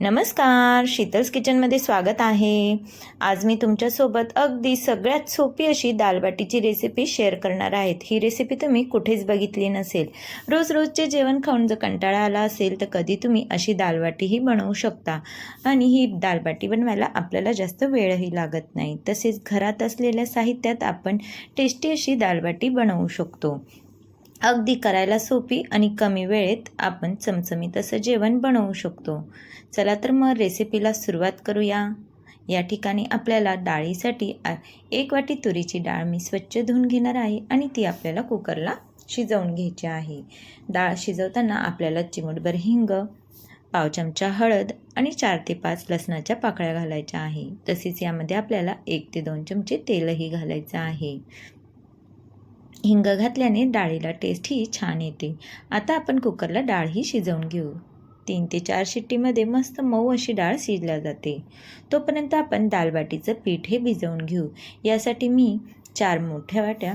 नमस्कार शीतल्स किचनमध्ये स्वागत आहे. आज मी तुमच्यासोबत अगदी सगळ्यात सोपी अशी दालबाटीची रेसिपी शेअर करणार आहेत. ही रेसिपी तुम्ही कुठेच बघितली नसेल. रोज रोजचे जेवण खाऊन जर कंटाळा आला असेल तर कधी तुम्ही अशी दालबाटीही बनवू शकता. आणि ही दालबाटी बनवायला आपल्याला जास्त वेळही लागत नाही. तसेच घरात असलेल्या साहित्यात आपण टेस्टी अशी दालबाटी बनवू शकतो. अगदी करायला सोपी आणि कमी वेळेत आपण चमचमीत असं जेवण बनवू शकतो. चला तर मग रेसिपीला सुरुवात करूया. या ठिकाणी आपल्याला डाळीसाठी एक वाटी तुरीची डाळ मी स्वच्छ धुवून घेणार आहे आणि ती आपल्याला कुकरला शिजवून घ्यायची आहे. डाळ शिजवताना आपल्याला चिमूटभर हिंग पाव चमचा हळद आणि चार ते पाच लसणाच्या पाकळ्या घालायच्या आहे. तसेच यामध्ये आपल्याला एक ते दोन चमचे तेलही घालायचं आहे. हिंग घातल्याने डाळीला टेस्ट ही छान येते. आता आपण कुकरला डाळही शिजवून घेऊ. तीन ते चार शिट्टीमध्ये मस्त मऊ अशी डाळ शिजल्या जाते. तोपर्यंत आपण दालबाटीचं पीठ हे भिजवून घेऊ. यासाठी मी चार मोठ्या वाट्या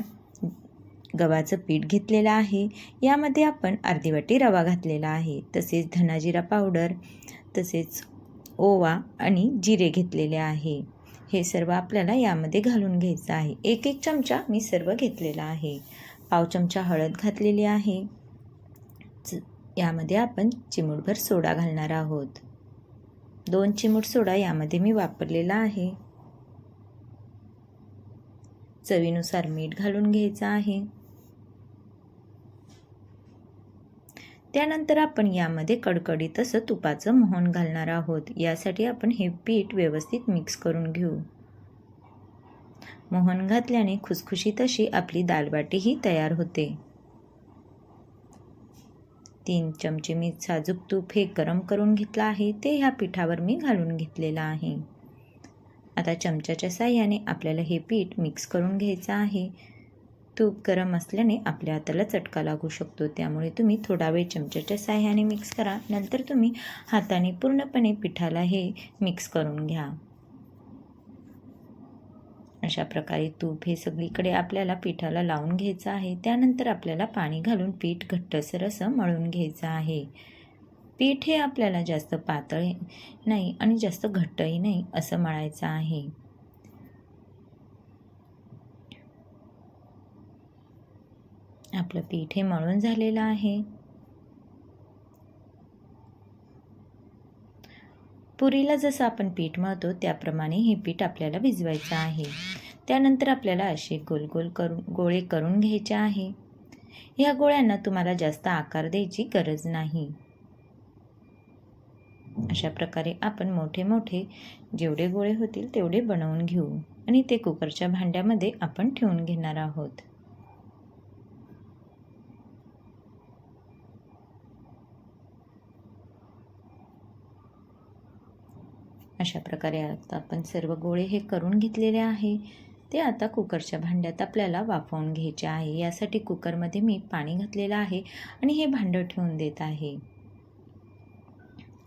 गव्हाचं पीठ घेतलेलं आहे. यामध्ये आपण अर्धी वाटी रवा घातलेला आहे. तसेच धनाजिरा पावडर तसेच ओवा आणि जिरे घेतलेले आहे. हे सर्व आपल्याला यामध्ये घालून घ्यायचं आहे. एक एक चमचा मी सर्व घेतलेला आहे. पाव चमचा हळद घातलेली आहे. च- यामध्ये आपण चिमूटभर सोडा घालणार आहोत. दोन चिमूट सोडा यामध्ये मी वापरलेला आहे. चवीनुसार मीठ घालून घ्यायचं आहे. त्यानंतर आपण यामध्ये कडकडीत असं तुपाचं मोहन घालणार आहोत. यासाठी आपण हे पीठ व्यवस्थित मिक्स करून घेऊ. मोहन घातल्याने खुसखुशीत अशी आपली दालबाटीही तयार होते. तीन चमचे मी साजूक तूप हे गरम करून घेतलं आहे. ते ह्या पिठावर मी घालून घेतलेलं आहे. आता चमच्याच्या साह्याने आपल्याला हे पीठ मिक्स करून घ्यायचं आहे. तूप गरम असल्याने आपल्या हाताला चटका लागू शकतो. त्यामुळे तुम्ही थोडा वेळ चमच्याच्या साह्याने मिक्स करा. नंतर तुम्ही हाताने पूर्णपणे पिठाला हे मिक्स करून घ्या. अशा प्रकारे तूप हे सगळीकडे आपल्याला पिठाला लावून घ्यायचं आहे. त्यानंतर आपल्याला पाणी घालून पीठ घट्टसर असं मळून घ्यायचं आहे. पीठ हे आपल्याला जास्त पातळ नाही आणि जास्त घट्टही नाही असं मळायचं आहे. आपलं पीठ हे मळून झालेलं आहे. पुरीला जसं आपण पीठ मळतो त्याप्रमाणे हे पीठ आपल्याला भिजवायचं आहे. त्यानंतर आपल्याला असे गोल गोल करून गोळे करून घ्यायचे आहे. ह्या गोळ्यांना तुम्हाला जास्त आकार द्यायची गरज नाही. अशा प्रकारे आपण मोठे मोठे जेवढे गोळे होतील तेवढे बनवून घेऊ. आणि ते कुकरच्या भांड्यामध्ये आपण ठेवून घेणार आहोत. अशा प्रकारे आता आपण सर्व गोळे हे करून घेतलेले आहे. ते आता कुकरच्या भांड्यात आपल्याला वाफवून घ्यायचे आहे. यासाठी कुकरमध्ये मी पाणी घातलेलं आहे आणि हे भांडं ठेवून देत आहे.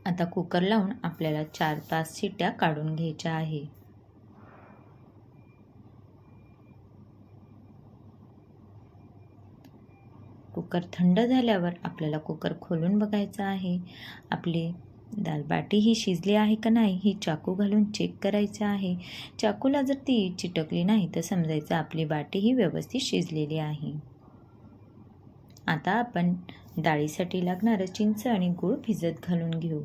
आता कुकर लावून आपल्याला चार पाच शिट्ट्या काढून घ्यायच्या आहे. कुकर थंड झाल्यावर आपल्याला कुकर खोलून बघायचा आहे. आपली दालबाटी ही शिजली आहे का नाही ही चाकू घालून चेक करायचं आहे. चाकूला जर ती चिटकली नाही तर समजायचं आपली बाटी ही व्यवस्थित शिजलेली आहे. आता आपण डाळीसाठी लागणारं चिंच आणि गूळ भिजत घालून घेऊ.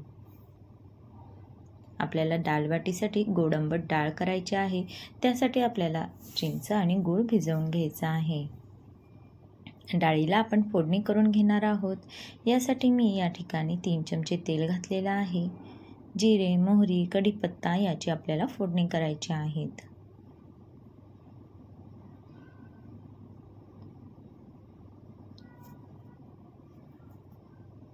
आपल्याला डाळबाटीसाठी गोडंबट डाळ करायची आहे. त्यासाठी आपल्याला चिंच आणि गूळ भिजवून घ्यायचा आहे. डाळीला आपण फोडणी करून घेणार आहोत. यासाठी मी या ठिकाणी तीन चमचे तेल घातलेलं आहे. जिरे मोहरी कढीपत्ता याची आपल्याला फोडणी करायची आहेत.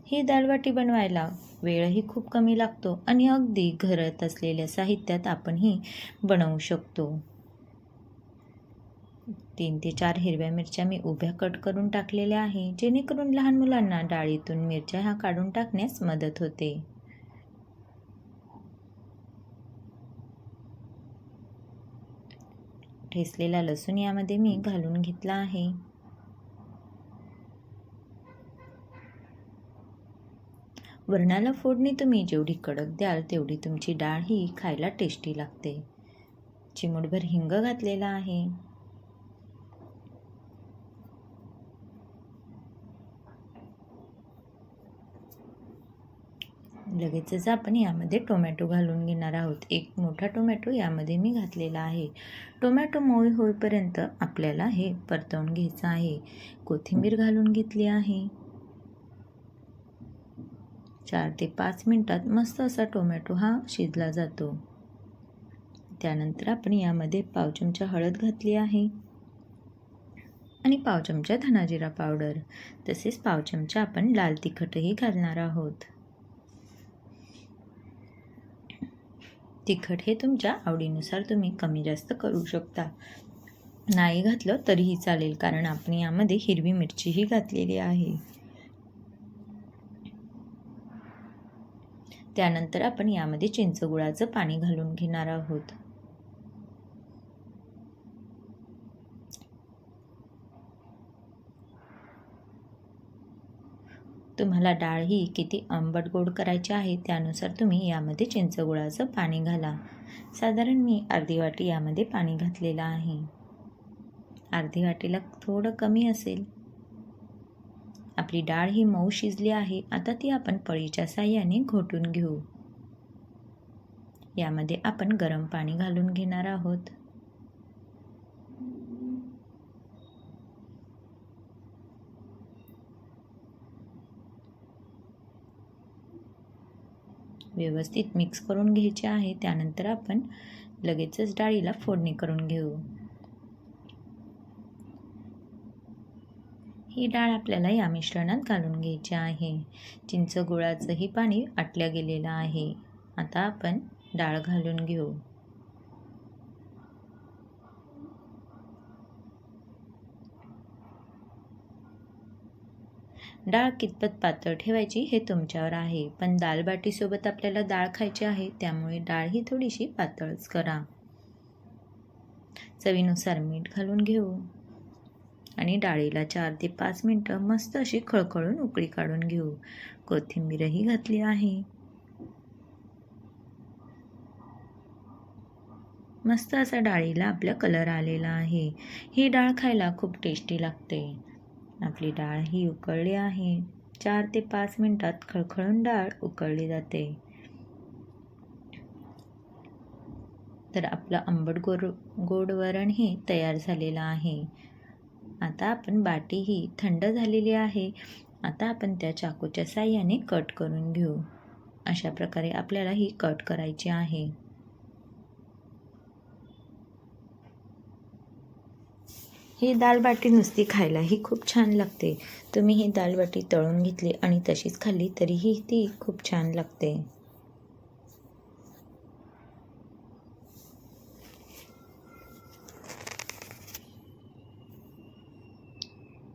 ही दाळवाटी बनवायला वेळही खूप कमी लागतो आणि अगदी घरात असलेल्या साहित्यात आपण ही बनवू शकतो. तीन ते चार हिरव्या मिरच्या मी उभ्या कट करून टाकलेल्या आहे जेणेकरून लहान मुलांना डाळीतून मिरच्या ह्या काढून टाकण्यास मदत होते. ठेसलेला लसूण यामध्ये मी घालून घेतला आहे. वरणाला फोडणी तुम्ही जेवढी कडक द्याल तेवढी तुमची डाळ ही खायला टेस्टी लागते. चिमूटभर हिंग घातलेला आहे. लगेचच आपण यामध्ये टोमॅटो घालून घेणार आहोत. एक मोठा टोमॅटो यामध्ये मी घातलेला आहे. टोमॅटो मोळी होईपर्यंत आपल्याला हे परतवून घ्यायचं आहे. कोथिंबीर घालून घेतली आहे. चार ते पाच मिनटात मस्त असा टोमॅटो हा शिजला जातो. त्यानंतर आपण यामध्ये पाव चमचा हळद घातली आहे आणि पाव चमचा धनाजिरा पावडर. तसेच पाव चमचा आपण लाल तिखटही घालणार आहोत. तिखट हे तुमच्या आवडीनुसार तुम्ही कमी जास्त करू शकता. नाही घातलं तरीही चालेल कारण आपण यामध्ये हिरवी मिरचीही घातलेली आहे. त्यानंतर आपण यामध्ये चिंचगुळाचं पाणी घालून घेणार आहोत. तुम्हाला डाळ ही किती आंबट गोड करायची आहे त्यानुसार तुम्ही यामध्ये चिंचगुळाचं पाणी घाला. साधारण मी अर्धी वाटी यामध्ये पाणी घातलेलं आहे. अर्धी वाटीला थोडं कमी असेल. आपली डाळ ही मऊ शिजली आहे. आता ती आपण पळीच्या साह्याने घोटून घेऊ. यामध्ये आपण गरम पाणी घालून घेणार आहोत. व्यवस्थित मिक्स करून घ्यायचे आहे. त्यानंतर आपण लगेचच डाळीला फोडणी करून घेऊ. ही डाळ आपल्याला या मिश्रणात घालून घ्यायची आहे. चिंच गुळाचंही पाणी आटल्या गेलेलं आहे. आता आपण डाळ घालून घेऊ. डाळ कितपत पातळ ठेवायची हे तुमच्यावर आहे. पण दालबाटीसोबत आपल्याला डाळ खायची आहे त्यामुळे डाळ ही थोडीशी पातळच करा. चवीनुसार मीठ घालून घेऊ. आणि डाळीला चार ते पाच मिनटं मस्त अशी खळखळून उकळी काढून घेऊ. कोथिंबीरही घातली आहे. मस्त असा डाळीला आपला कलर आलेला आहे. ही डाळ खायला खूप टेस्टी लागते. आपली डाळ ही उकळली आहे. चार ते पाच मिनटात खळखळून डाळ उकळली जाते. तर आपलं आंबट गोड गोड वरण हे तयार झालेलं आहे. आता आपण बाटी ही थंड झालेली आहे. आता आपण त्या चाकूच्या साह्याने कट करून घेऊ. अशा प्रकारे आपल्याला ही कट करायची आहे. ही दालबाटी नुसती खायलाही खूप छान लागते. तुम्ही ही दालबाटी तळून घेतली आणि तशीच खाल्ली तरीही ती खूप छान लागते.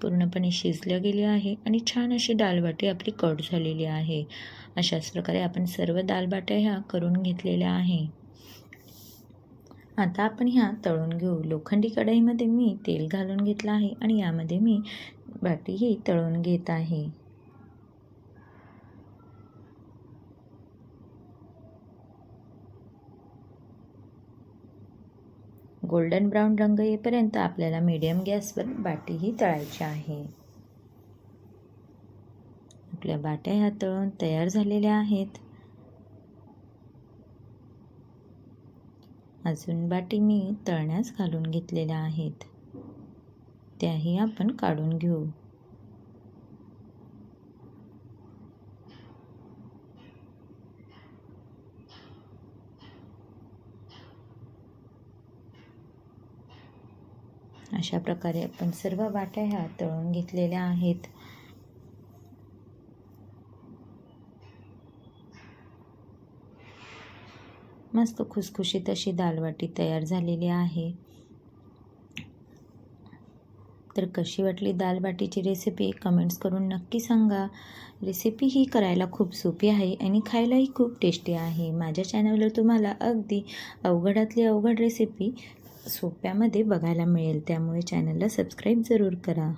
पूर्णपणे शिजलं गेली आहे आणि छान अशी दालबाटी आपली कट झालेली आहे. अशाच प्रकारे आपण सर्व दालबाट्या ह्या करून घेतलेल्या आहे. आता आपण ह्या तळून घेऊ. लोखंडी कढईमध्ये मी तेल घालून घेतलं आहे आणि यामध्ये मी बाटीही तळून घेत आहे. गोल्डन ब्राऊन रंग येईपर्यंत आपल्याला मीडियम गॅसवर बाटीही तळायची आहे. आपल्या बाट्या ह्या तळून तयार झालेल्या आहेत. अजून बाटी मी तळण्यास घालून घेतलेल्या आहेत. त्याही आपण काढून घेऊ. अशा प्रकारे आपण सर्व बाट्या ह्या तळून घेतलेल्या आहेत. मस्त खुसखुशीत अशी दालवाटी तयार झालेली आहे. तर कशी वाटली दालबाटीची रेसिपी कमेंट्स करून नक्की सांगा. रेसिपी ही करायला खूप सोपी आहे आणि खायलाही खूप टेस्टी आहे. माझ्या चॅनलवर तुम्हाला अगदी अवघडातली अवघड रेसिपी सोप्यामध्ये बघायला मिळेल. त्यामुळे चॅनलला सबस्क्राईब जरूर करा.